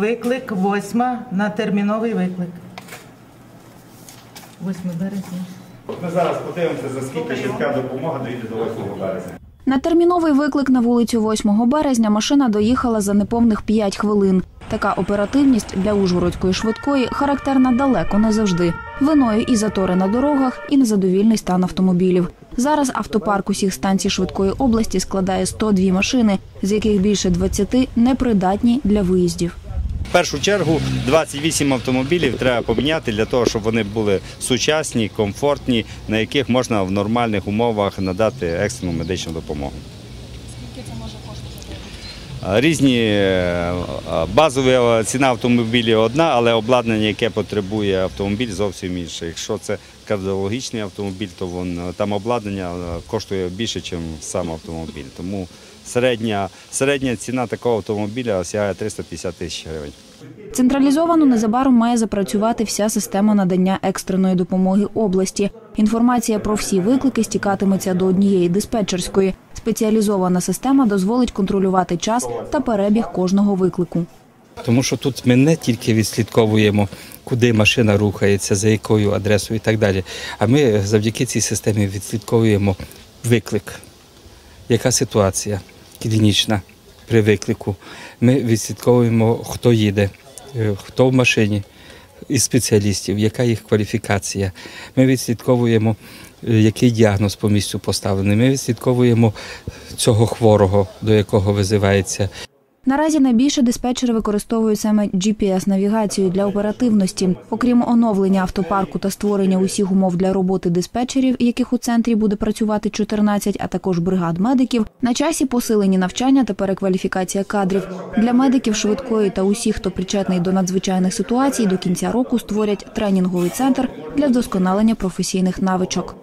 Виклик восьма на терміновий виклик. 8 березня. Ми зараз подивимося, за скільки швидка допомога доїде до 8 березня. На терміновий виклик на вулицю 8 березня машина доїхала за неповних 5 хвилин. Така оперативність для Ужгородської швидкої характерна далеко не завжди. Виною і затори на дорогах, і незадовільний стан автомобілів. Зараз автопарк усіх станцій швидкої області складає 102 машини, з яких більше 20 непридатні для виїздів. В першу чергу 28 автомобілів треба поміняти для того, щоб вони були сучасні, комфортні, на яких можна в нормальних умовах надати екстрену медичну допомогу. Різні е, базові е, ціна автомобілів одна, але обладнання, яке потребує автомобіль, зовсім інше. Якщо це кардіологічний автомобіль, то вон, там обладнання е, коштує більше, ніж сам автомобіль. Тому середня, середня ціна такого автомобіля сягає 350 тисяч гривень. Централізовано незабаром має запрацювати вся система надання екстреної допомоги області. Інформація про всі виклики стікатиметься до однієї диспетчерської. Спеціалізована система дозволить контролювати час та перебіг кожного виклику. Тому що тут ми не тільки відслідковуємо, куди машина рухається, за якою адресою і так далі. А ми завдяки цій системі відслідковуємо виклик. Яка ситуація клінічна при виклику? Ми відслідковуємо, хто їде, е, хто в машині із спеціалістів, яка їх кваліфікація. Ми відслідковуємо, е, який діагноз по місцю поставлений. Ми відслідковуємо цього хворого, до якого визивається Наразі найбільше диспетчери використовують саме GPS-навігацію для оперативності. Окрім оновлення автопарку та створення усіх умов для роботи диспетчерів, яких у центрі буде працювати 14, а також бригад медиків, на часі посилені навчання та перекваліфікація кадрів. Для медиків швидкої та усіх, хто причетний до надзвичайних ситуацій, до кінця року створять тренінговий центр для вдосконалення професійних навичок.